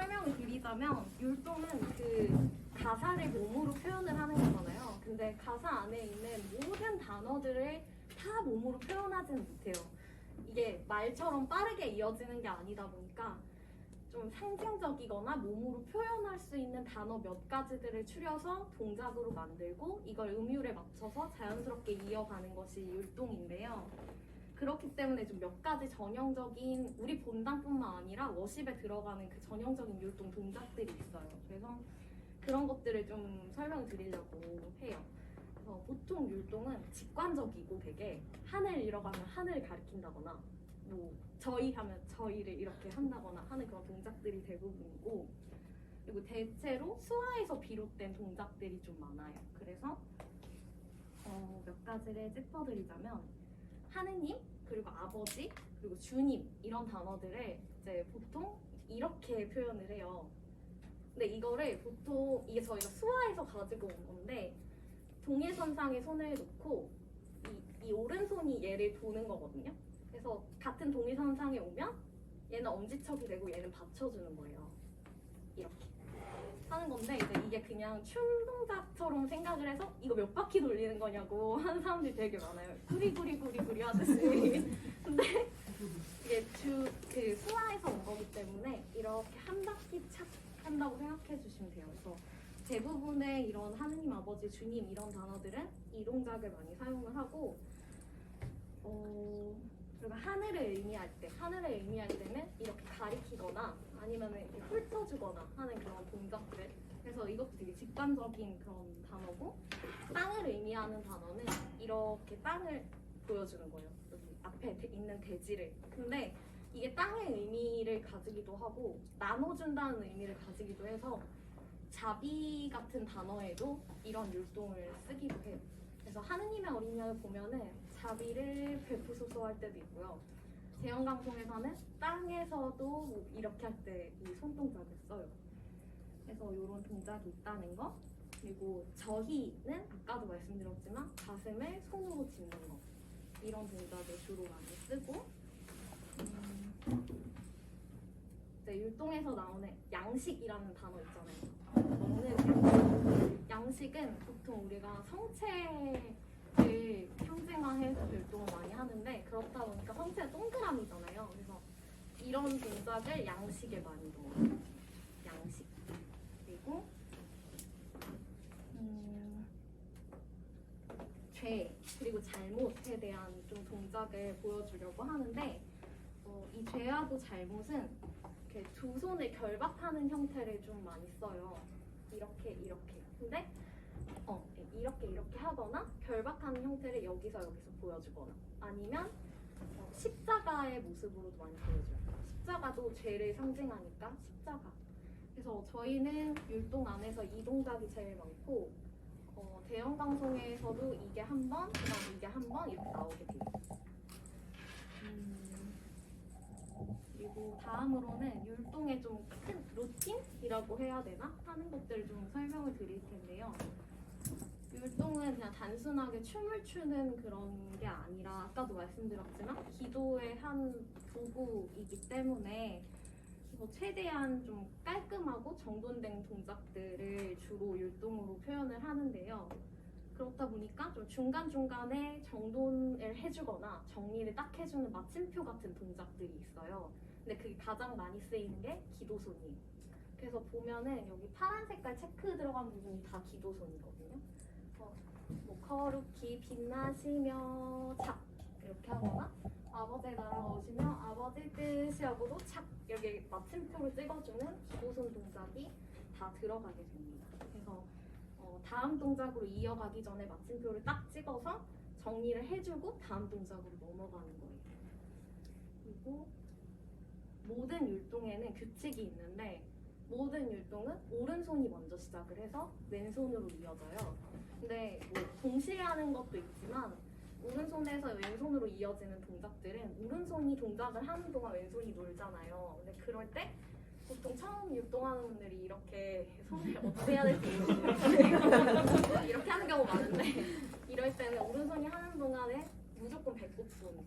좀 설명을 드리자면 율동은 그 가사를 몸으로 표현을 하는 거잖아요. 근데 가사 안에 있는 모든 단어들을 다 몸으로 표현하지는 못해요. 이게 말처럼 빠르게 이어지는 게 아니다 보니까 좀 상징적이거나 몸으로 표현할 수 있는 단어 몇 가지들을 추려서 동작으로 만들고 이걸 음율에 맞춰서 자연스럽게 이어가는 것이 율동인데요. 그렇기 때문에 좀 몇 가지 전형적인 우리 본당뿐만 아니라 워십에 들어가는 그 전형적인 율동 동작들이 있어요. 그래서 그런 것들을 좀 설명을 드리려고 해요. 그래서 보통 율동은 직관적이고 되게 하늘 잃어가면 하늘을 가리킨다거나 뭐 저희 하면 저희를 이렇게 한다거나 하는 그런 동작들이 대부분이고 그리고 대체로 수화에서 비롯된 동작들이 좀 많아요. 그래서 어, 몇 가지를 짚어드리자면 하느님 그리고 아버지 그리고 주님 이런 단어들을 이제 보통 이렇게 표현을 해요. 근데 이거를 보통 이게 저희가 수화에서 가지고 온 건데 동일선상에 손을 놓고 이, 이 오른손이 얘를 도는 거거든요. 그래서 같은 동일선상에 오면 얘는 엄지척이 되고 얘는 받쳐주는 거예요. 이렇게 하는 건데 이제 이게 그냥 춤 동작처럼 생각을 해서 이거 몇 바퀴 돌리는 거냐고 하는 사람들이 되게 많아요. 구리구리구리구리 하듯이. 근데 이게 주 그 수화에서 온 거기 때문에 이렇게 한 바퀴 착 한다고 생각해 주시면 돼요. 그래서 대부분의 이런 하느님 아버지 주님 이런 단어들은 이 동작을 많이 사용을 하고 어 그리고 하늘을 의미할 때 하늘을 의미할 때는 이렇게 가리키거나 아니면 이렇게 훑어주거나 하는 그런 동작들. 그래서 이것도 되게 직관적인 그런 단어고 땅을 의미하는 단어는 이렇게 땅을 보여주는 거예요. 여기 앞에 대- 있는 대지를. 근데 이게 땅의 의미를 가지기도 하고 나눠준다는 의미를 가지기도 해서 자비 같은 단어에도 이런 율동을 쓰기도 해요. 그래서 하느님의 어린 양을 보면은 자비를 베푸소서 할 때도 있고요. 대형강송에서는 땅에서도 뭐 이렇게 할 때 이 손동작을 써요. 그래서 이런 동작이 있다는 거. 그리고 저희는 아까도 말씀드렸지만 가슴을 손으로 짚는 거. 이런 동작을 주로 많이 쓰고 음, 이제 율동에서 나오는 양식이라는 단어 있잖아요. 먹는 양식. 양식은 보통 우리가 성체 를 상징화해서 율동을 많이 하는데 그렇다 보니까 성체는 동그라미잖아요. 그래서 이런 동작을 양식에 많이 넣어요. 양식. 그리고 음, 죄 그리고 잘못에 대한 좀 동작을 보여주려고 하는데 어, 이 죄하고 잘못은 이렇게 두 손을 결박하는 형태를 좀 많이 써요. 이렇게 이렇게. 근데 어 이렇게 이렇게 하거나 결박하는 형태를 여기서 여기서 보여주거나 아니면 어, 십자가의 모습으로도 많이 보여줘요. 십자가도 죄를 상징하니까 십자가. 그래서 저희는 율동 안에서 이 동작이 제일 많고 어, 대형 방송에서도 이게 한 번, 그다음 이게 한 번 이렇게 나오게 돼요. 음, 그리고 다음으로는 율동의 좀 큰 루틴이라고 해야 되나 하는 것들을 좀 설명을 드릴 텐데요. 율동은 그냥 단순하게 춤을 추는 그런 게 아니라 아까도 말씀드렸지만 기도의 한 도구이기 때문에 뭐 최대한 좀 깔끔하고 정돈된 동작들을 주로 율동으로 표현을 하는데요. 그렇다 보니까 좀 중간중간에 정돈을 해주거나 정리를 딱 해주는 마침표 같은 동작들이 있어요. 근데 그게 가장 많이 쓰이는 게 기도손이에요. 그래서 보면은 여기 파란 색깔 체크 들어간 부분이 다 기도손이거든요. 거룩히 빛나시며 착 이렇게 하거나 아버지의 나라가 오시며 아버지 뜻이 하고도 착 이렇게 마침표를 찍어주는 기도손 동작이 다 들어가게 됩니다. 그래서 어, 다음 동작으로 이어가기 전에 마침표를 딱 찍어서 정리를 해주고 다음 동작으로 넘어가는 거예요. 그리고 모든 율동에는 규칙이 있는데 모든 율동은 오른손이 먼저 시작을 해서 왼손으로 이어져요. 근데 뭐 동시에 하는 것도 있지만 오른손에서 왼손으로 이어지는 동작들은 오른손이 동작을 하는 동안 왼손이 놀잖아요. 근데 그럴 때 보통 처음 율동하는 분들이 이렇게 손을 어떻게 해야 될지 모르겠어요. 이렇게 하는 경우 많은데 이럴 때는 오른손이 하는 동안에 무조건 배꼽손을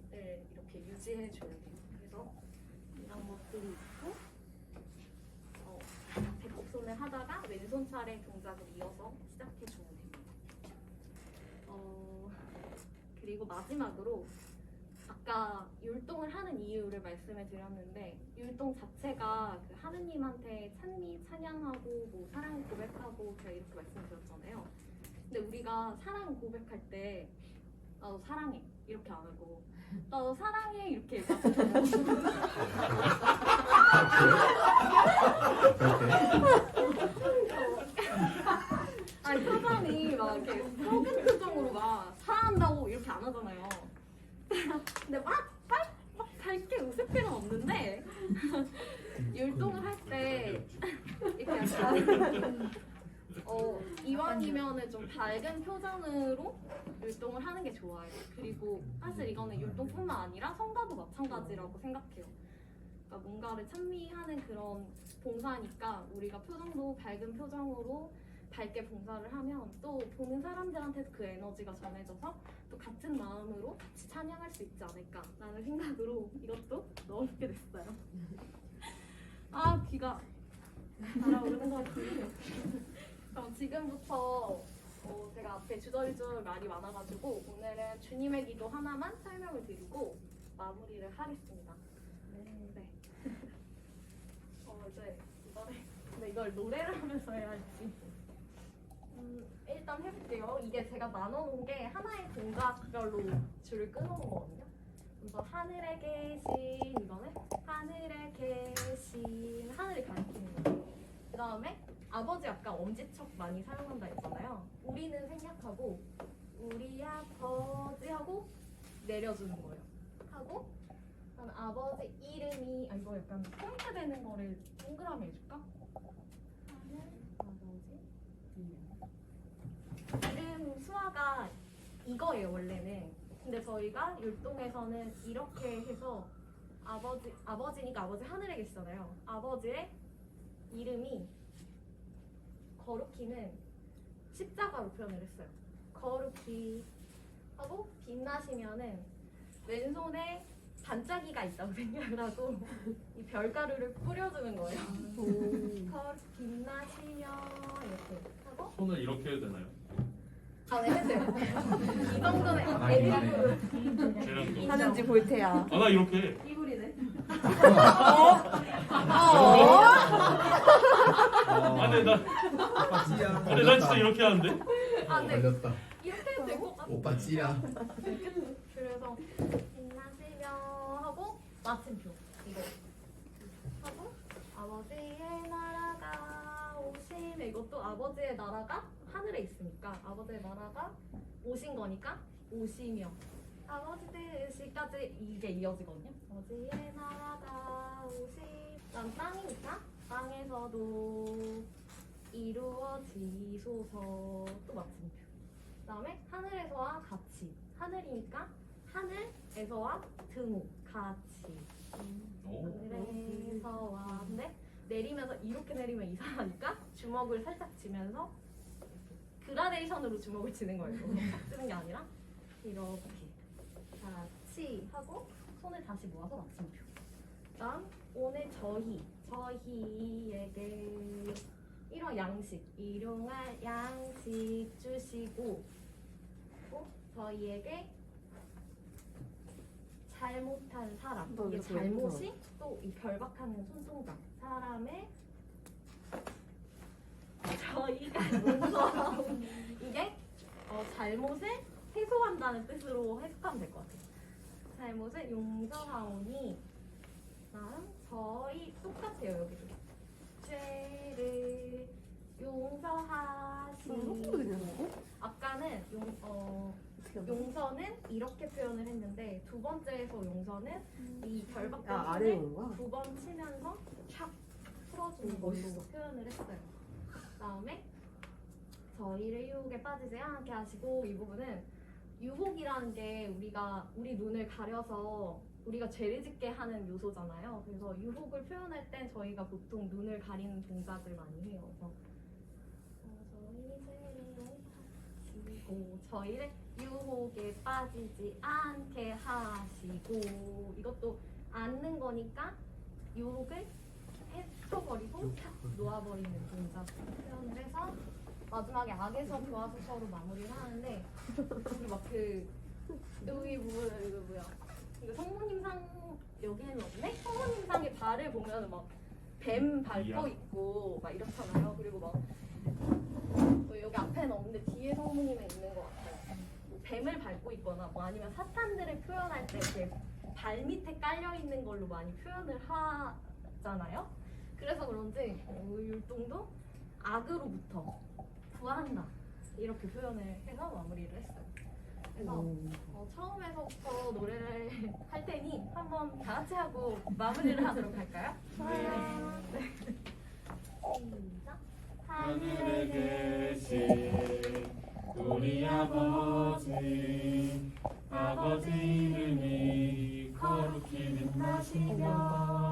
이렇게 유지해 줘야 돼요. 그래서 이런 것들이 있고 손 차례 동작을 이어서 시작해 주면 됩니다. 어, 그리고 마지막으로 아까 율동을 하는 이유를 말씀을 드렸는데 율동 자체가 그 하느님한테 찬미 찬양하고 뭐 사랑 고백하고 제가 이렇게 말씀드렸잖아요. 근데 우리가 사랑 고백할 때 나도 사랑해 이렇게 안 하고 나도 사랑해 이렇게 얘기하잖 아니 표정이 막 이렇게 썩은 표정으로 막 사랑한다고 이렇게 안 하잖아요. 근데 막, 막, 막 밝게 웃을 필요는 없는데 율동을 할 때 이렇게 약간 어, 이왕이면은 좀 밝은 표정으로 율동을 하는 게 좋아요. 그리고 사실 이거는 율동뿐만 아니라 성가도 마찬가지라고 생각해요. 그러니까 뭔가를 찬미하는 그런 봉사니까 우리가 표정도 밝은 표정으로 밝게 봉사를 하면 또 보는 사람들한테도 그 에너지가 전해져서 또 같은 마음으로 같이 찬양할 수 있지 않을까라는 생각으로 이것도 넣어놓게 됐어요. 아 귀가 달아오르는 것 같은데 그럼 지금부터 어, 제가 앞에 주저리줄 말이 많아가지고 오늘은 주님의 기도 하나만 설명을 드리고 마무리를 하겠습니다. 네. 어 이제 이번에 근데 이걸 노래를 하면서 해야 할지. 음, 일단 해볼게요. 이게 제가 나눠놓은 게 하나의 동작별로 줄을 끊어놓은 거거든요. 그래서 하늘에 계신 이거는 하늘에 계신 하늘을 가리키는 거예요. 그 다음에 아버지 아까 엄지척 많이 사용한다 했잖아요. 우리는 생략하고 우리 아버지 하고 내려주는 거예요. 하고 아버지 이름이 아 이거 약간 포인트 되는 거를 동그라미 해줄까? 하늘 아버지 수화가 이거예요 원래는. 근데 저희가 율동에서는 이렇게 해서 아버지 아버지니까 아버지 하늘에 계시잖아요. 아버지의 이름이 거룩히는 십자가로 표현을 했어요. 거룩히 하고 빛나시면은 왼손에 반짝이가 있다고 생각을 하고 이 별가루를 뿌려주는 거예요. 거룩 빛나시면 이렇게 하고 손을 이렇게 해도 되나요? 아, 네, 했어요. 이 정도는 아, 또. 하는지 볼 테야. 아, 나 이렇게 해. 이불이네. 아, 근데 나, 오빠 찌야. 근데 난 진짜 이렇게 하는데? 아, 네. 걸렸다. 이렇게 해도 될것 같아. 오빠 찌야. 그래서 빛나시며 하고 마침표 이거 하고 아버지의 나라가 오시면 이것도 아버지의 나라가 하늘에 있으니까 아버지의 나라가 오신 거니까 오시며 아버지 뜻이까지 이게 이어지거든요. 아버지의 나라가 오시 난 땅이니까 땅에서도 이루어지소서 또 마침표. 그 다음에 하늘에서와 같이 하늘이니까 하늘에서와 등호 같이 오. 하늘에서와 근데 내리면서 이렇게 내리면 이상하니까 주먹을 살짝 쥐면서 그라데이션으로 주먹을 치는 거예요. 딱 쓰는 게 아니라 이렇게 같이 하고 손을 다시 모아서 마침표. 그다음 오늘 저희 저희에게 일용 양식 일용할 양식 주시고 또 저희에게 잘못한 사람 너 이게 이렇게 왜 잘못이 또 이 결박하는 손동작 사람의 저희가 용서하고 이게 어, 잘못을 해소한다는 뜻으로 해석하면 될 것 같아요. 잘못을 용서하오니 다음 저희 똑같아요 여기도 죄를 이렇게도 되냐고? 아까는 용, 어? 용서는 이렇게 표현을 했는데 두 번째에서 용서는 이 결박된 야 아래에 손을 오는 거야? 두번 치면서 촥 풀어주는 음, 걸로 멋있어. 표현을 했어요. 다음에 저희를 유혹에 빠지지 않게 하시고 이 부분은 유혹이라는 게 우리가 우리 눈을 가려서 우리가 죄를 짓게 하는 요소잖아요. 그래서 유혹을 표현할 땐 저희가 보통 눈을 가리는 동작을 많이 해요. 그래서 저희를 유혹에 빠지지 않게 하시고 이것도 않는 거니까 유혹을 해쳐버리고 탁 놓아버리는 동작 표현을 해서 마지막에 악에서 좋아서 서로 마무리를 하는데 여기 막그 여기 뭐야 이거 뭐야 이거 성모님상 여기는 없네? 성모님상의 발을 보면 막뱀 밟고. 있고 막 이렇잖아요. 그리고 막 어, 여기 앞에는 없는데 뒤에 성모님에 있는 것 같아요. 뭐 뱀을 밟고 있거나 뭐 아니면 사탄들을 표현할 때 이렇게 발 밑에 깔려 있는 걸로 많이 표현을 하잖아요. 그래서 그런지 어, 율동도 악으로부터 구한다 이렇게 표현을 해서 마무리를 했어요. 그래서 어, 처음에서부터 노래를 할 테니 한번 다 같이 하고 마무리를 하도록 할까요? 네. 시작. 하늘에 계신 우리 아버지 아버지 이름이 거룩히 빛나시며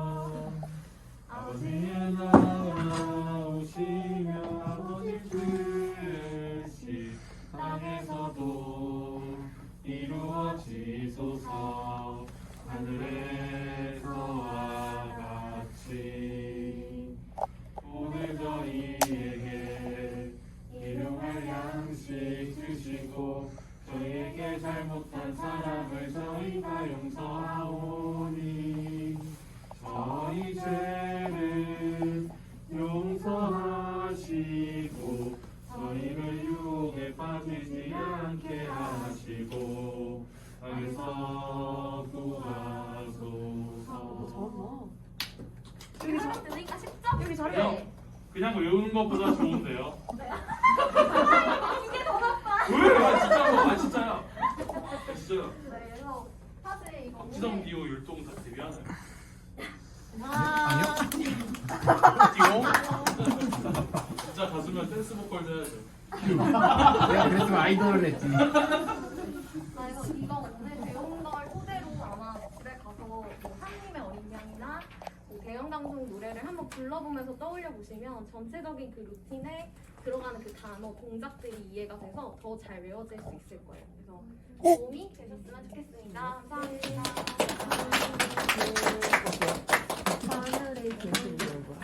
양식 주시고 저희에게 잘못한 사람을 저희가 용서하오니 저희 죄를 용서하시고 저희를 유혹에 빠지지 않게 하시고 악에서 구하소서 여기 잘 들으니까 쉽죠? 여기 잘해. 그냥, 그냥 외우는 것보다 좋은데요 더 왜? 아 진짜로 아 진짜야 아, 진짜요 네, 그래서 사실 이거 박지성 오늘- 디오 율동 다 데뷔하나요? 아, 디오? 진짜 가수면 댄스 보컬 해야죠 내가 그랬으면 아이돌을 했지. 그래서 이거 오늘 배운 걸 토대로 아마 집에 가서 뭐 하나님의 어린 양이나 뭐 대형 방송 노래를 한번 불러보면서 떠올려 보시면 전체적인 그 루틴에 들어가는 그 단어 동작들이 이해가 돼서 더 잘 외워질 수 있을 거예요. 그래서 어? 도움이 되셨으면 좋겠습니다. 감사합니다. 하늘의 계신 여부.